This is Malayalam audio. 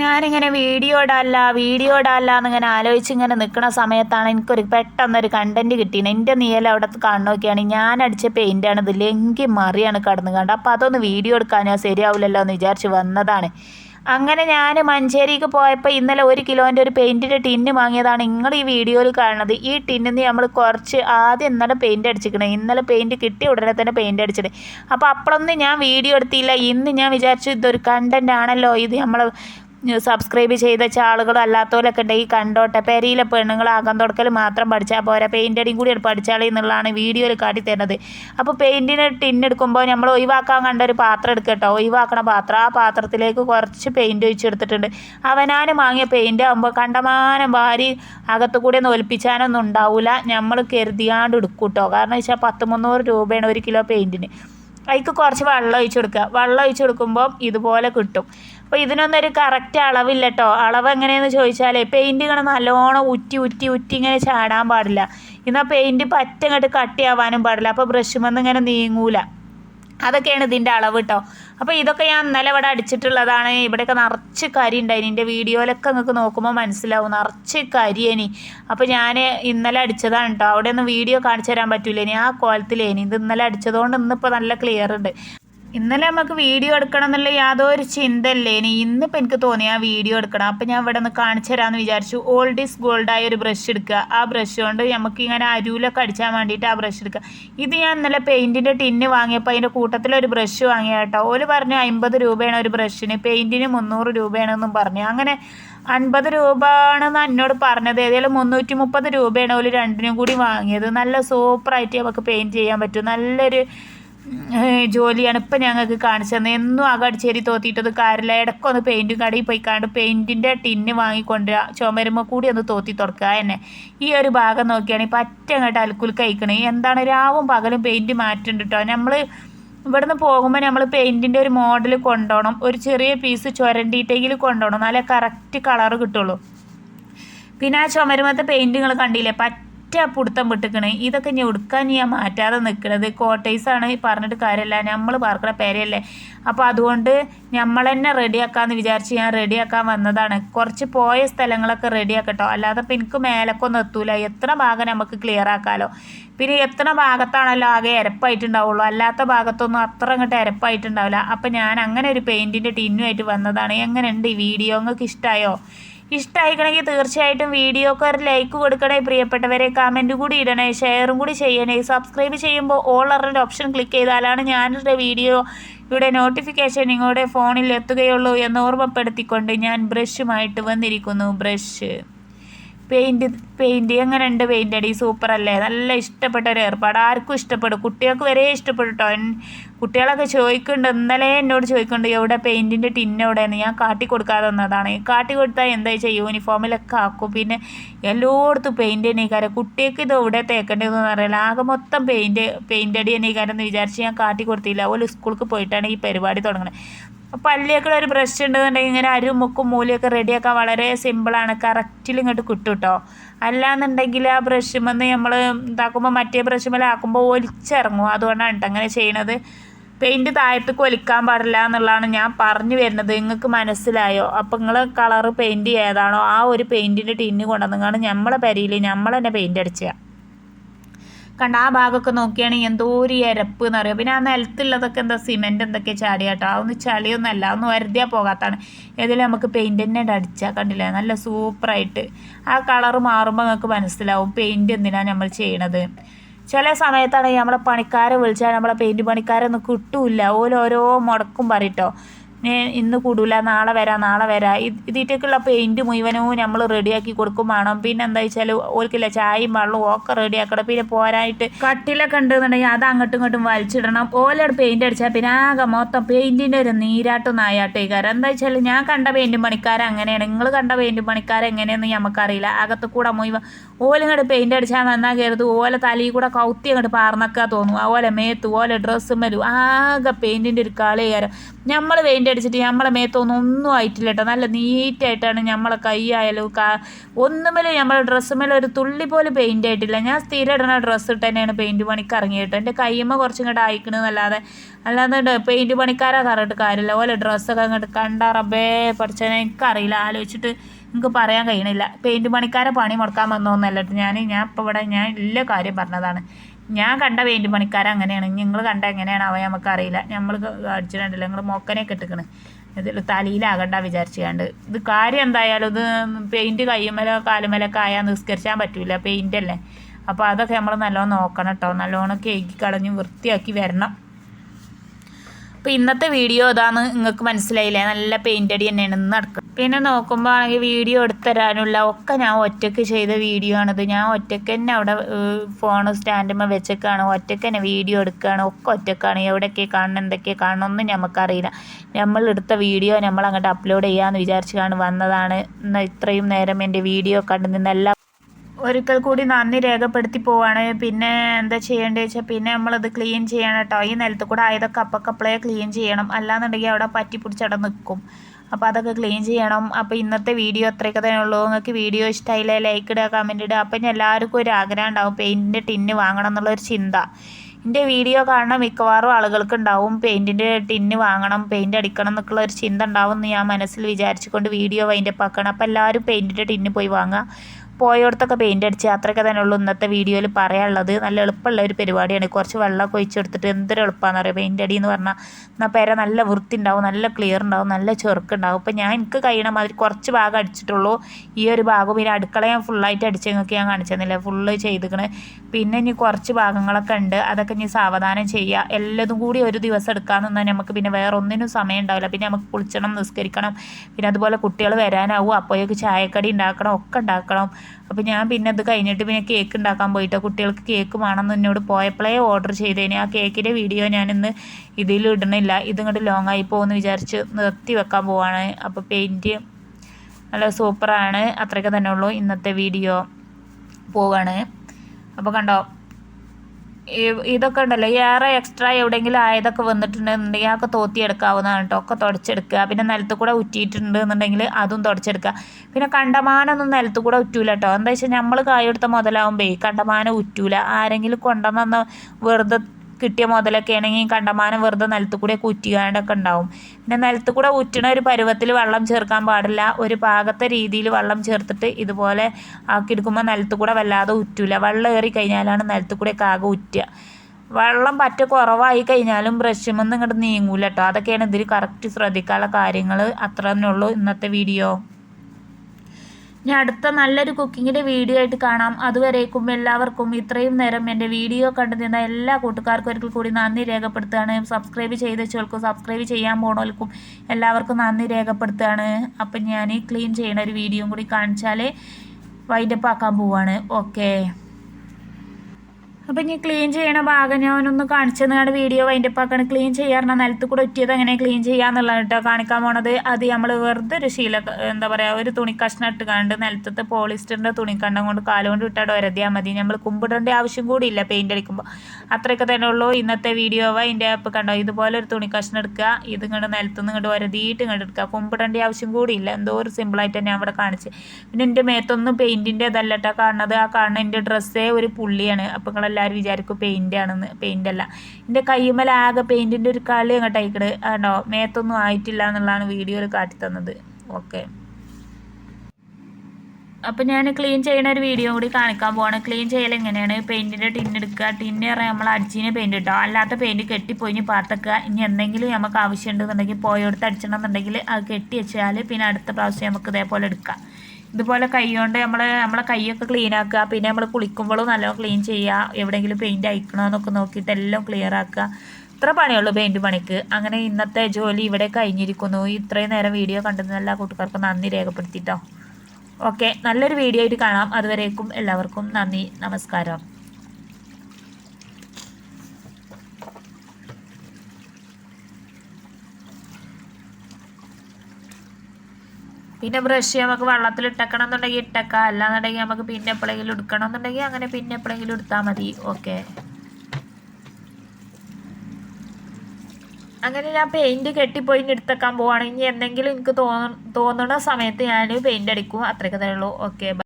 ഞാനിങ്ങനെ വീഡിയോ ഇടാല്ല വീഡിയോ ഇടാല്ല എന്നിങ്ങനെ ആലോചിച്ച് ഇങ്ങനെ നിൽക്കുന്ന സമയത്താണ് എനിക്കൊരു പെട്ടെന്നൊരു കണ്ടന്റ് കിട്ടിയത് എന്റെ നീല അവിടെ കാണുന്നൊക്കെയാണ് നോക്കിയാണ് ഞാൻ അടിച്ച പെയിന്റാണ് ഇത്. ലെങ്കി മറിയാണ് കടന്നു കണ്ടത്. അപ്പോൾ അതൊന്ന് വീഡിയോ എടുക്കാൻ ഞാൻ ശരിയാവില്ലല്ലോ എന്ന് വിചാരിച്ച് വന്നതാണ്. അങ്ങനെ ഞാൻ മഞ്ചേരിക്ക് പോയപ്പോൾ ഇന്നലെ ഒരു കിലോന്റെ ഒരു പെയിന്റിന്റെ ടിന്ന് വാങ്ങിയതാണ് നിങ്ങൾ ഈ വീഡിയോയിൽ കാണുന്നത്. ഈ ടിന്നിൽ നിന്ന് നമ്മൾ കുറച്ച് ആദ്യം ഇന്നലെ പെയിന്റ് അടിച്ചിരിക്കണം ഇന്നലെ പെയിന്റ് കിട്ടിയ ഉടനെ തന്നെ പെയിന്റ് അടിച്ചത്. അപ്പോൾ അപ്പോഴൊന്നും ഞാൻ വീഡിയോ എടുത്തില്ല. ഇന്ന് ഞാൻ വിചാരിച്ചു ഇതൊരു കണ്ടന്റ് ആണല്ലോ. ഇത് നമ്മൾ സബ്സ്ക്രൈബ് ചെയ്ത ആളുകളും അല്ലാത്തവരൊക്കെ ഉണ്ടെങ്കിൽ കണ്ടോട്ടെ. പെരിയിലെ പെണ്ണുങ്ങൾ ആകം തുടക്കൽ മാത്രം പഠിച്ചാൽ പോരാ. പെയിന്റ് അടിയും കൂടി പഠിച്ചാളി എന്നുള്ളതാണ് വീഡിയോയിൽ കാട്ടി തരുന്നത്. അപ്പോൾ പെയിന്റിന് ടിന്നെടുക്കുമ്പോൾ നമ്മൾ ഒഴിവാക്കാൻ കണ്ട ഒരു പാത്രം എടുക്കട്ടോ ഒഴിവാക്കണ പാത്രം. ആ പാത്രത്തിലേക്ക് കുറച്ച് പെയിന്റ് ഒഴിച്ചെടുത്തിട്ടുണ്ട് അവനാനും വാങ്ങിയ പെയിന്റ് ആകുമ്പോൾ കണ്ടമാനം വാരി അകത്തു കൂടെ ഒന്ന് ഒലിപ്പിച്ചാനൊന്നും ഉണ്ടാവില്ല നമ്മൾ കരുതിയാണ്ട് എടുക്കും കേട്ടോ കാരണം വെച്ചാൽ പത്ത് മുന്നൂറ് രൂപയാണ് ഒരു കിലോ പെയിന്റിന് അതിക്ക് കുറച്ച് വെള്ളം ഒഴിച്ച് കൊടുക്കുക. വെള്ളം ഒഴിച്ച് കൊടുക്കുമ്പോൾ ഇതുപോലെ കിട്ടും. അപ്പോൾ ഇതിനൊന്നും ഒരു കറക്റ്റ് അളവില്ല കേട്ടോ അളവ് എങ്ങനെയെന്ന് ചോദിച്ചാൽ പെയിന്റ് ഇങ്ങനെ നല്ലോണം ഉറ്റി ഉറ്റി ഉറ്റി ഇങ്ങനെ ചാടാൻ പാടില്ല. എന്നാൽ പെയിന്റ് പറ്റങ്ങോട്ട് കട്ട് കട്ടിയാവാനും പാടില്ല. അപ്പോൾ ബ്രഷ് മന്ന് ഇങ്ങനെ നീങ്ങൂല. അതൊക്കെയാണ് ഇതിന്റെ അളവ് കേട്ടോ അപ്പോൾ ഇതൊക്കെ ഞാൻ ഇന്നലെ ഇവിടെ അടിച്ചിട്ടുള്ളതാണ്. ഇവിടെയൊക്കെ നിറച്ച് കരി ഉണ്ടായിന്. എന്റെ വീഡിയോയിലൊക്കെ നിങ്ങൾക്ക് നോക്കുമ്പോൾ മനസ്സിലാവും. നിറച്ച് കരിയേനി. അപ്പോൾ ഞാൻ ഇന്നലെ അടിച്ചതാണ് കേട്ടോ അവിടെ ഒന്നും വീഡിയോ കാണിച്ചു തരാൻ പറ്റൂലേനി. ആ കോലത്തിലേനി. ഇത് ഇന്നലെ അടിച്ചതുകൊണ്ട് ഇന്നിപ്പോൾ നല്ല ക്ലിയർ ഉണ്ട്. ഇന്നലെ നമുക്ക് വീഡിയോ എടുക്കണം എന്നുള്ള യാതൊരു ചിന്തല്ലേ ഇനി ഇന്നിപ്പോൾ എനിക്ക് തോന്നി ആ വീഡിയോ എടുക്കണം. അപ്പോൾ ഞാൻ ഇവിടെ നിന്ന് കാണിച്ചു തരാമെന്ന് വിചാരിച്ചു. ഓൾഡ് ഈസ് ഗോൾഡായ ഒരു ബ്രഷ് എടുക്കുക. ആ ബ്രഷ് കൊണ്ട് നമുക്ക് ഇങ്ങനെ അരുവിലൊക്കെ അടിച്ചാൻ വേണ്ടിയിട്ട് ആ ബ്രഷ് എടുക്കുക. ഇത് ഞാൻ ഇന്നലെ പെയിന്റിന്റെ ടിന്ന് വാങ്ങിയപ്പോൾ അതിന്റെ കൂട്ടത്തിലൊരു ബ്രഷ് വാങ്ങിയ കേട്ടോ. ഓൽ പറഞ്ഞു അമ്പത് രൂപയാണ് ഒരു ബ്രഷിന് പെയിന്റിന് മുന്നൂറ് രൂപയാണെന്നും പറഞ്ഞു. അങ്ങനെ അൻപത് രൂപ ആണെന്ന് എന്നോട് പറഞ്ഞത്. ഏതായാലും മുന്നൂറ്റി മുപ്പത് രൂപയാണ് ഒരു രണ്ടിനും കൂടി വാങ്ങിയത്. നല്ല സൂപ്പറായിട്ട് നമുക്ക് പെയിന്റ് ചെയ്യാൻ പറ്റും. നല്ലൊരു ജോലിയാണ് ഇപ്പം ഞങ്ങൾക്ക് കാണിച്ചു തന്നെ എന്നും അകടിച്ചേരി തോത്തിയിട്ടത് കാര്യമില്ല. ഇടയ്ക്കൊന്ന് പെയിന്റും കടയിൽ പോയിക്കാണ്ട് പെയിന്റിന്റെ ടിന്ന് വാങ്ങിക്കൊണ്ട് ചുമരുമ്പോൾ കൂടി ഒന്ന് തോത്തി തുറക്കുക തന്നെ. ഈ ഒരു ഭാഗം നോക്കിയാണെങ്കിൽ പറ്റ അങ്ങോട്ട് അൽക്കുൽ കഴിക്കണേ. എന്താണ് രാവും പകലും പെയിന്റ് മാറ്റുന്നുണ്ട് കേട്ടോ നമ്മൾ ഇവിടുന്ന് പോകുമ്പോൾ നമ്മൾ പെയിന്റിന്റെ ഒരു മോഡൽ കൊണ്ടുപോകണം ഒരു ചെറിയ പീസ് ചുരണ്ടിയിട്ടെങ്കിൽ കൊണ്ടുപോകണം നല്ല കറക്റ്റ് കളർ കിട്ടുള്ളൂ. പിന്നെ ആ ചുമരുമത്തെ പെയിന്റുകൾ കണ്ടില്ലേ? പറ്റ പുടുത്തം വിട്ടിക്കണേ. ഇതൊക്കെ ഇനി ഉടുക്കാൻ ഞാൻ മാറ്റാതെ നിൽക്കണത് കോട്ടേഴ്സാണ് പറഞ്ഞിട്ട് കാര്യമില്ല. നമ്മൾ പാർക്കണ പേരല്ലേ അപ്പോൾ അതുകൊണ്ട് നമ്മൾ തന്നെ റെഡിയാക്കാമെന്ന് വിചാരിച്ച് ഞാൻ റെഡിയാക്കാൻ വന്നതാണ്. കുറച്ച് പോയ സ്ഥലങ്ങളൊക്കെ റെഡിയാക്കട്ടോ. അല്ലാതെ ഇപ്പം എനിക്ക് മേലക്കൊന്നും എത്തൂല. എത്ര ഭാഗം നമുക്ക് ക്ലിയർ ആക്കാമല്ലോ പിന്നെ എത്ര ഭാഗത്താണല്ലോ ആകെ എരപ്പായിട്ടുണ്ടാവുള്ളൂ. അല്ലാത്ത ഭാഗത്തൊന്നും അത്ര അങ്ങോട്ട് എരപ്പായിട്ടുണ്ടാവില്ല. അപ്പം ഞാൻ അങ്ങനെ ഒരു പെയിന്റിന്റെ ടിന്നുമായിട്ട് വന്നതാണ്. എങ്ങനെയുണ്ട് ഈ വീഡിയോ നിങ്ങൾക്ക് ഇഷ്ടമായോ ഇഷ്ടമായിക്കണമെങ്കിൽ തീർച്ചയായിട്ടും വീഡിയോക്ക് ഒരു ലൈക്ക് കൊടുക്കണേ. പ്രിയപ്പെട്ടവരെ കമന്റ് കൂടി ഇടണേ. ഷെയറും കൂടി ചെയ്യണേ. സബ്സ്ക്രൈബ് ചെയ്യുമ്പോൾ ഓൾ അറിന്റെ ഓപ്ഷൻ ക്ലിക്ക് ചെയ്താലാണ് ഞാനൊരു വീഡിയോ ഇവിടെ നോട്ടിഫിക്കേഷൻ നിങ്ങളുടെ ഫോണിൽ എത്തുകയുള്ളൂ എന്ന് ഓർമ്മപ്പെടുത്തിക്കൊണ്ട് ഞാൻ ബ്രഷുമായിട്ട് വന്നിരിക്കുന്നു. ബ്രഷ് പെയിന്റ് പെയിന്റ് എങ്ങനെയുണ്ട് പെയിന്റ് അടി സൂപ്പർ അല്ലേ? നല്ല ഇഷ്ടപ്പെട്ട ഒരു ഏർപ്പാട്. ആർക്കും ഇഷ്ടപ്പെടും. കുട്ടികൾക്ക് വരെ ഇഷ്ടപ്പെടും കേട്ടോ കുട്ടികളൊക്കെ ചോദിക്കുന്നുണ്ട് ഇന്നലെ എന്നോട് ചോദിക്കുന്നുണ്ട് എവിടെ പെയിന്റിന്റെ ടിന്ന് എവിടെയെന്ന്? ഞാൻ കാട്ടി കൊടുക്കാതെ തന്നതാണ്. കാട്ടി കൊടുത്താൽ എന്താ വെച്ചാൽ യൂണിഫോമിലൊക്കെ ആക്കും. പിന്നെ എല്ലായിടത്തും പെയിന്റ് തന്നെക്കാരം കുട്ടികൾക്ക് ഇത് എവിടെ തേക്കേണ്ടതെന്ന് അറിയില്ല. ആകെ മൊത്തം പെയിന്റ് പെയിന്റ് അടി തന്നെക്കാരം എന്ന് വിചാരിച്ച് ഞാൻ കാട്ടി കൊടുത്തില്ല. ഓൽ സ്കൂൾക്ക് പോയിട്ടാണ് ഈ പരിപാടി തുടങ്ങുന്നത് പല്ലിയൊക്കെ ഒരു ബ്രഷ് ഉണ്ടെന്നുണ്ടെങ്കിൽ ഇങ്ങനെ അരുമുക്കും മൂലയൊക്കെ റെഡിയാക്കാൻ വളരെ സിമ്പിളാണ് കറക്റ്റിൽ ഇങ്ങോട്ട് കിട്ടും കേട്ടോ അല്ലാന്നുണ്ടെങ്കിൽ ആ ബ്രഷുമെന്ന് നമ്മൾ ഇതാക്കുമ്പോൾ മറ്റേ ബ്രഷുമേലെ ആക്കുമ്പോൾ ഒലിച്ചിറങ്ങും. അതുകൊണ്ടാണ് കേട്ടോ അങ്ങനെ ചെയ്യണത്. പെയിന്റ് താഴത്തേക്ക് ഒലിക്കാൻ പാടില്ല എന്നുള്ളതാണ് ഞാൻ പറഞ്ഞു വരുന്നത്. നിങ്ങൾക്ക് മനസ്സിലായോ? അപ്പം നിങ്ങൾ കളറ് പെയിന്റ് ഏതാണോ ആ ഒരു പെയിന്റിന്റെ ടിന്ന് കൊണ്ടുവന്നാണ് നമ്മളെ പെരയിൽ നമ്മൾ തന്നെ പെയിന്റ് അടിച്ചുക കണ്ട ആ ഭാഗമൊക്കെ നോക്കിയാണെങ്കിൽ എന്തോ ഒരു എരപ്പ് എന്ന് പറയുക. പിന്നെ ആ നിലത്തുള്ളതൊക്കെ എന്താ സിമെന്റ് എന്തൊക്കെ ചാടിയാട്ടോ? അതൊന്നും ചളിയൊന്നുമല്ല അതൊന്നും വരുതിയാൽ പോകാത്താണ് ഏതെങ്കിലും നമുക്ക് പെയിന്റ് തന്നെ അടിച്ചാൽ കണ്ടില്ലേ? നല്ല സൂപ്പറായിട്ട് ആ കളർ മാറുമ്പോൾ നിങ്ങൾക്ക് മനസ്സിലാവും പെയിന്റ് എന്തിനാണ് നമ്മൾ ചെയ്യണത്. ചില സമയത്താണെങ്കിൽ നമ്മളെ പണിക്കാരെ വിളിച്ചാൽ നമ്മളെ പെയിന്റ് പണിക്കാരൊന്നും കിട്ടൂല. ഓരോ മുടക്കും പറയട്ടോ ഇന്ന് കൂടൂല നാളെ വരാം നാളെ വരാം. ഇതിട്ടേക്കുള്ള പെയിന്റ് മുഴുവനും നമ്മൾ റെഡിയാക്കി കൊടുക്കും വേണം. പിന്നെ എന്താ വെച്ചാൽ ഓർക്കില്ല ചായയും വെള്ളവും ഒക്കെ റെഡിയാക്കണം പിന്നെ പോരായിട്ട് കട്ടിലൊക്കെ ഉണ്ടെന്നുണ്ടെങ്കിൽ അത് അങ്ങോട്ടും ഇങ്ങോട്ടും വലിച്ചിടണം. ഓലോട് പെയിന്റ് അടിച്ചാൽ പിന്നെ ആകെ മൊത്തം പെയിന്റിന്റെ ഒരു നീരാട്ടും നായാട്ടേ കാരണം എന്താ വെച്ചാൽ ഞാൻ കണ്ട പെയിന്റ് പണിക്കാരൻ അങ്ങനെയാണ്. നിങ്ങൾ കണ്ട പെയിന്റ് പണിക്കാരൻ എങ്ങനെയെന്ന് നമുക്കറിയില്ല അകത്ത് കൂടെ മുഴുവൻ ഓലിങ്ങോട്ട് പെയിന്റ് അടിച്ചാൽ നന്നാ കയറുത് ഓല തലയിൽ കൂടെ കൗത്തി അങ്ങോട്ട് പാർന്നൊക്കെ തോന്നും. ഓല മേത്ത് ഓല ഡ്രസ്സും വരും ആകെ പെയിന്റിന്റെ ഒരു കളി കയറും നമ്മൾ പെയിന്റ് അടിച്ചിട്ട് നമ്മളെ മേത്തൊന്നും ഒന്നും ആയിട്ടില്ല കേട്ടോ നല്ല നീറ്റായിട്ടാണ് നമ്മളെ കൈ ആയാലും കാ ഒന്നുമേലും നമ്മളെ ഡ്രസ്സുമേലും ഒരു തുള്ളി പോലും പെയിന്റ് ആയിട്ടില്ല. ഞാൻ സ്ഥിരം ഇടുന്ന ഡ്രസ്സ് ഇട്ട് തന്നെയാണ് പെയിന്റ് പണിക്ക് ഇറങ്ങിയത് കേട്ടോ. എന്റെ കയ്യുമ്മ കുറച്ചും കൂടെ അയക്കണമെന്നല്ലാതെ അല്ലാതെ പെയിന്റ് പണിക്കാരെ കറിയിട്ട് കാര്യമില്ല. ഓലെ ഡ്രസ്സൊക്കെ അങ്ങോട്ട് കണ്ടാ പഠിച്ചതിനെ എനിക്കറിയില്ല. ആലോചിച്ചിട്ട് നിങ്ങൾക്ക് പറയാൻ കഴിയണില്ല. പെയിന്റ് പണിക്കാരെ പണി മുടക്കാൻ വന്നോന്നല്ല ഞാൻ ഞാൻ ഇപ്പോൾ ഇവിടെ ഞാൻ എല്ലാ കാര്യം പറഞ്ഞതാണ്. ഞാൻ കണ്ട പെയിന്റ് പണിക്കാരൻ അങ്ങനെയാണ്. നിങ്ങൾ കണ്ട എങ്ങനെയാണ് അവ നമുക്കറിയില്ല നമ്മൾ അടിച്ചിട്ടുണ്ടല്ലോ നിങ്ങൾ മൊക്കനെയൊക്കെ ഇട്ടിക്കണ്. ഇതിൽ തലയിലാകണ്ട വിചാരിച്ചുകൊണ്ട് ഇത് കാര്യം എന്തായാലും ഇത് പെയിന്റ് കയ്യുമലോ കാലുമലൊക്കെ ആയാൽ നിസ്കരിച്ചാൻ പറ്റില്ല പെയിന്റ് അല്ലേ? അപ്പോൾ അതൊക്കെ നമ്മൾ നല്ലോണം നോക്കണം കേട്ടോ നല്ലോണം കേക്കി കളഞ്ഞ് വൃത്തിയാക്കി വരണം. അപ്പോൾ ഇന്നത്തെ വീഡിയോ ഇതാണ് നിങ്ങൾക്ക് മനസ്സിലായില്ലേ? നല്ല പെയിന്റ് അടി തന്നെയാണ്. ഇന്ന് നടക്കുന്നത് പിന്നെ നോക്കുമ്പോൾ ആണെങ്കിൽ വീഡിയോ എടുത്തരാനുള്ള ഒക്കെ ഞാൻ ഒറ്റയ്ക്ക് ചെയ്ത വീഡിയോ ആണിത് ഞാൻ ഒറ്റയ്ക്ക് തന്നെ അവിടെ ഫോൺ സ്റ്റാൻഡുമ്പോൾ വെച്ചേക്കാണ്. ഒറ്റയ്ക്ക് തന്നെ വീഡിയോ എടുക്കുകയാണ്. ഒക്കെ ഒറ്റയ്ക്കാണ്. എവിടെയൊക്കെ കാണണം എന്തൊക്കെ കാണണം ഒന്നും നമുക്കറിയില്ല. നമ്മൾ എടുത്ത വീഡിയോ നമ്മൾ അങ്ങോട്ട് അപ്ലോഡ് ചെയ്യാമെന്ന് വിചാരിച്ചാണ് വന്നതാണ്. ഇത്രയും നേരം എന്റെ വീഡിയോ കണ്ടു നിന്നെല്ലാം ഒരിക്കൽ കൂടി നന്ദി രേഖപ്പെടുത്തി പോവാണ്. പിന്നെ എന്താ ചെയ്യേണ്ടത് വെച്ചാൽ പിന്നെ നമ്മളത് ക്ലീൻ ചെയ്യണം കേട്ടോ. ഈ നിലത്ത് കൂടെ ആയതൊക്കെ അപ്പക്കപ്പളേ ക്ലീൻ ചെയ്യണം. അല്ലാന്നുണ്ടെങ്കിൽ അവിടെ പറ്റി പിടിച്ചവിടെ നിൽക്കും. അപ്പോൾ അതൊക്കെ ക്ലീൻ ചെയ്യണം. അപ്പോൾ ഇന്നത്തെ വീഡിയോ അത്രയൊക്കെ തന്നെ ഉള്ളൂ. നിങ്ങൾക്ക് വീഡിയോ ഇഷ്ടമായില്ലേ ലൈക്ക് ഇടുക കമന്റ് ഇടുക. അപ്പം എല്ലാവർക്കും ഒരു ആഗ്രഹം ഉണ്ടാവും. പെയിന്റിന്റെ ടിന്ന് വാങ്ങണം എന്നുള്ളൊരു ചിന്ത. എന്റെ വീഡിയോ കാണുന്ന മിക്കവാറും ആളുകൾക്ക് ഉണ്ടാവും പെയിന്റിന്റെ ടിന്ന് വാങ്ങണം പെയിന്റ് അടിക്കണം എന്നൊക്കെയുള്ള ഒരു ചിന്ത ഉണ്ടാവും എന്ന് ഞാൻ മനസ്സിൽ വിചാരിച്ചുകൊണ്ട് വീഡിയോ വൈൻഡപ്പ് ആക്കണം അപ്പോൾ എല്ലാവരും പെയിന്റിന്റെ ടിന്ന് പോയി വാങ്ങുക. പോയോടത്തൊക്കെ പെയിന്റ് അടിച്ച് അത്രയൊക്കെ തന്നെ ഉള്ളൂ ഇന്നത്തെ വീഡിയോയിൽ പറയാനുള്ളത്. നല്ല എളുപ്പമുള്ള ഒരു പരിപാടിയാണ്. കുറച്ച് വെള്ളമൊക്കെ ഒഴിച്ചെടുത്തിട്ട് എന്തൊരു എളുപ്പമാണെന്ന് അറിയാം? പെയിന്റ് അടി എന്ന് പറഞ്ഞാൽ എന്നാൽ പേര നല്ല വൃത്തി ഉണ്ടാവും നല്ല ക്ലിയർ ഉണ്ടാവും നല്ല ചെറുക്കുണ്ടാവും അപ്പോൾ ഞാൻ എനിക്ക് കഴിയണ മാതിരി കുറച്ച് ഭാഗം അടിച്ചിട്ടുള്ളൂ. ഈ ഒരു ഭാഗം പിന്നെ അടുക്കള ഞാൻ ഫുള്ളായിട്ട് അടിച്ചെങ്ങൾക്ക് ഞാൻ കാണിച്ചെന്നില്ല ഫുള്ള് ചെയ്തിക്കണ്. പിന്നെ ഇനി കുറച്ച് ഭാഗങ്ങളൊക്കെ ഉണ്ട്. അതൊക്കെ ഇനി സാവധാനം ചെയ്യുക എല്ലാതും കൂടി ഒരു ദിവസം എടുക്കാമെന്നാൽ നമുക്ക് പിന്നെ വേറെ ഒന്നിനും സമയം ഉണ്ടാവില്ല. പിന്നെ നമുക്ക് കുളിച്ചണം നിസ്കരിക്കണം. പിന്നെ അതുപോലെ കുട്ടികൾ വരാനാവും. അപ്പോഴേക്ക് ചായക്കടി ഉണ്ടാക്കണം ഒക്കെ ഉണ്ടാക്കണം. അപ്പോൾ ഞാൻ പിന്നെ അത് കഴിഞ്ഞിട്ട് പിന്നെ കേക്ക് ഉണ്ടാക്കാൻ പോയിട്ടോ. കുട്ടികൾക്ക് കേക്ക് വേണമെന്ന് എന്നോട് പോയപ്പോഴേ ഓർഡർ ചെയ്തേനെ. ആ കേക്കിന്റെ വീഡിയോ ഞാനിന്ന് ഇതിൽ ഇടണില്ല. ഇതിങ്ങോട്ട് ലോങ് ആയി പോകുമെന്ന് വിചാരിച്ച് നിർത്തി വെക്കാൻ പോവാണ്. അപ്പോൾ പെയിന്റ് നല്ല സൂപ്പറാണ് അത്രയൊക്കെ തന്നെ ഉള്ളൂ ഇന്നത്തെ വീഡിയോ പോവാണ്. അപ്പോൾ കണ്ടോ? ഇതൊക്കെ ഉണ്ടല്ലോ. ഏറെ എക്സ്ട്രാ എവിടെയെങ്കിലും ആയതൊക്കെ വന്നിട്ടുണ്ടെന്നുണ്ടെങ്കിൽ അതൊക്കെ തോത്തിയെടുക്കാവുന്നതാണ് കേട്ടോ ഒക്കെ തുടച്ചെടുക്കുക. പിന്നെ നിലത്ത് കൂടെ ഉറ്റിയിട്ടുണ്ട് എന്നുണ്ടെങ്കിൽ അതും തുടച്ചെടുക്കുക. പിന്നെ കണ്ടമാനൊന്നും നിലത്ത് കൂടെ ഉറ്റൂല കേട്ടോ എന്താ വെച്ചാൽ നമ്മൾ കായെടുത്ത മുതലാവുമ്പോൾ കണ്ടമാനം ഉറ്റൂല. ആരെങ്കിലും കൊണ്ടുവന്ന വെറുതെ കിട്ടിയ മുതലൊക്കെ ആണെങ്കിൽ കണ്ടമാനം വെറുതെ നിലത്ത് കൂടെ കുറ്റിക്കാണ്ടൊക്കെ ഉണ്ടാവും. പിന്നെ നിലത്ത് കൂടെ ഉറ്റണ ഒരു പരുവത്തിൽ വെള്ളം ചേർക്കാൻ പാടില്ല. ഒരു പാകത്തെ രീതിയിൽ വെള്ളം ചേർത്തിട്ട് ഇതുപോലെ ആക്കിയെടുക്കുമ്പോൾ നിലത്ത് കൂടെ വല്ലാതെ ഉറ്റൂല വെള്ളം ഏറി കഴിഞ്ഞാലാണ് നിലത്ത് കൂടെ ആകെ ഉറ്റുക വെള്ളം പറ്റ കുറവായി കഴിഞ്ഞാലും ബ്രഷുമെന്ന് ഇങ്ങോട്ട് നീങ്ങൂല കേട്ടോ അതൊക്കെയാണ് ഇതിൽ കറക്റ്റ് ശ്രദ്ധിക്കാനുള്ള കാര്യങ്ങൾ. അത്ര തന്നെ ഉള്ളൂ ഇന്നത്തെ വീഡിയോ ഇനി അടുത്ത നല്ലൊരു കുക്കിങ്ങിന്റെ വീഡിയോ ആയിട്ട് കാണാം. അതുവരേക്കും എല്ലാവർക്കും ഇത്രയും നേരം എന്റെ വീഡിയോ കണ്ടു നിന്ന എല്ലാ കൂട്ടുകാർക്കും ഒരിക്കൽ കൂടി നന്ദി രേഖപ്പെടുത്തുകയാണ്. സബ്സ്ക്രൈബ് ചെയ്ത് വെച്ചവർക്കും സബ്സ്ക്രൈബ് ചെയ്യാൻ പോണവർക്കും എല്ലാവർക്കും നന്ദി രേഖപ്പെടുത്തുകയാണ്. അപ്പം ഞാൻ ക്ലീൻ ചെയ്യണ ഒരു വീഡിയോയും കൂടി കാണിച്ചാൽ വൈൻഡപ്പ് ആക്കാൻ പോവാണ്. ഓക്കേ അപ്പം ഇനി ക്ലീൻ ചെയ്യണ ഭാഗം ഞാനൊന്ന് കാണിച്ചു തന്നാണ് വീഡിയോ അതിന്റെ പാക്കാണ് ക്ലീൻ ചെയ്യാറുണ്ട് നിലത്ത് കൂടെ ഒറ്റിയത് എങ്ങനെ ക്ലീൻ ചെയ്യാന്നുള്ളത് കേട്ടോ കാണിക്കാൻ പോണത്. അത് നമ്മൾ വെറുതെ ഒരു ശീല എന്താ പറയുക ഒരു തുണി കഷ്ണം ഇട്ട് കണ്ട് നിലത്തത്തെ പോളിസ്റ്ററിന്റെ തുണിക്കണ്ടം കൊണ്ട് കാലുകൊണ്ട് ഇട്ടാടെ ഒരതിയാൽ മതി. നമ്മൾ കുമ്പിടേണ്ട ആവശ്യം കൂടി ഇല്ല പെയിന്റ് അടിക്കുമ്പോൾ അത്രയൊക്കെ തന്നെ ഉള്ളൂ. ഇന്നത്തെ വീഡിയോ അതിന്റെ ആപ്പ് കണ്ടോ? ഇതുപോലെ ഒരു തുണി കഷ്ണം എടുക്കുക. ഇത് ഇങ്ങോട്ട് നിലത്തുനിന്ന് ഇങ്ങോട്ട് ഒരതിയിട്ട് ഇങ്ങോട്ട് എടുക്കുക. കുമ്പിടേണ്ട ആവശ്യം കൂടി ഇല്ല. എന്തോ ഒരു സിമ്പിളായിട്ട് ഞാൻ അവിടെ കാണിച്ച്. പിന്നെ എന്റെ മേത്തൊന്നും പെയിന്റിന്റെ ഇതല്ല കേട്ടോ കാണുന്നത്. ആ കാണുന്ന എന്റെ ഡ്രസ്സേ ഒരു പുള്ളിയാണ്. അപ്പോൾ നിങ്ങളെല്ലാവരും വിചാരിക്കും പെയിന്റ് ആണെന്ന്. പെയിന്റ് അല്ല. എന്റെ കയ്യുമ്മലാകെ പെയിന്റിന്റെ ഒരു കളി അങ്ങോട്ട് അയക്കട് ആണോ? മേത്തൊന്നും ആയിട്ടില്ല എന്നുള്ളതാണ് വീഡിയോയിൽ കാട്ടി തന്നത് ഓക്കെ അപ്പം ഞാൻ ക്ലീൻ ചെയ്യുന്ന ഒരു വീഡിയോ കൂടി കാണിക്കാൻ പോവാണ്. ക്ലീൻ ചെയ്യൽ എങ്ങനെയാണ്? പെയിന്റിന്റെ ടിൻ എടുക്കുക. ടിന്ന് പറയാൻ നമ്മൾ അടിച്ചിന് പെയിന്റ് ഇട്ടോ? അല്ലാത്ത പെയിന്റ് കെട്ടിപ്പോയി പാത്തക്കുക ഇനി എന്തെങ്കിലും നമുക്ക് ആവശ്യമുണ്ടെന്നുണ്ടെങ്കിൽ പോയോടുത്ത് അടിച്ചണമെന്നുണ്ടെങ്കിൽ അത് കെട്ടി വെച്ചാൽ പിന്നെ അടുത്ത പ്രാവശ്യം നമുക്ക് ഇതേപോലെ എടുക്കാം. ഇതുപോലെ കൈ കൊണ്ട് നമ്മൾ നമ്മളെ കൈയൊക്കെ ക്ലീൻ ആക്കുക. പിന്നെ നമ്മൾ കുളിക്കുമ്പോഴും നല്ലോണം ക്ലീൻ ചെയ്യുക. എവിടെയെങ്കിലും പെയിന്റ് അയക്കണോ എന്നൊക്കെ നോക്കിയിട്ട് എല്ലാം ക്ലിയർ ആക്കുക. ഇത്ര പണിയുള്ളൂ പെയിന്റ് പണിക്ക്. അങ്ങനെ ഇന്നത്തെ ജോലി ഇവിടെ കഴിഞ്ഞിരിക്കുന്നു. ഇത്രയും നേരം വീഡിയോ കണ്ടതിന് എല്ലാ കൂട്ടുകാർക്കും നന്ദി രേഖപ്പെടുത്തിട്ടോ. ഓക്കെ നല്ലൊരു വീഡിയോ ആയിട്ട് കാണാം. അതുവരേക്കും എല്ലാവർക്കും നന്ദി. നമസ്കാരം. പിന്നെ ബ്രഷ് നമുക്ക് വെള്ളത്തിൽ ഇട്ടക്കണം എന്നുണ്ടെങ്കിൽ ഇട്ടക്കാം. അല്ലാന്നുണ്ടെങ്കിൽ നമുക്ക് പിന്നെ എപ്പോഴെങ്കിലും എടുക്കണം എന്നുണ്ടെങ്കിൽ അങ്ങനെ പിന്നെ എപ്പോഴെങ്കിലും എടുത്താൽ മതി. ഓക്കെ അങ്ങനെ ഞാൻ പെയിന്റ് കെട്ടിപ്പോയി എടുത്തേക്കാൻ ഇനി എന്തെങ്കിലും എനിക്ക് തോന്ന തോന്നുന്ന സമയത്ത് ഞാൻ പെയിന്റ് അടിക്കും. അത്രയൊക്കെ തന്നെയുള്ളൂ ഓക്കെ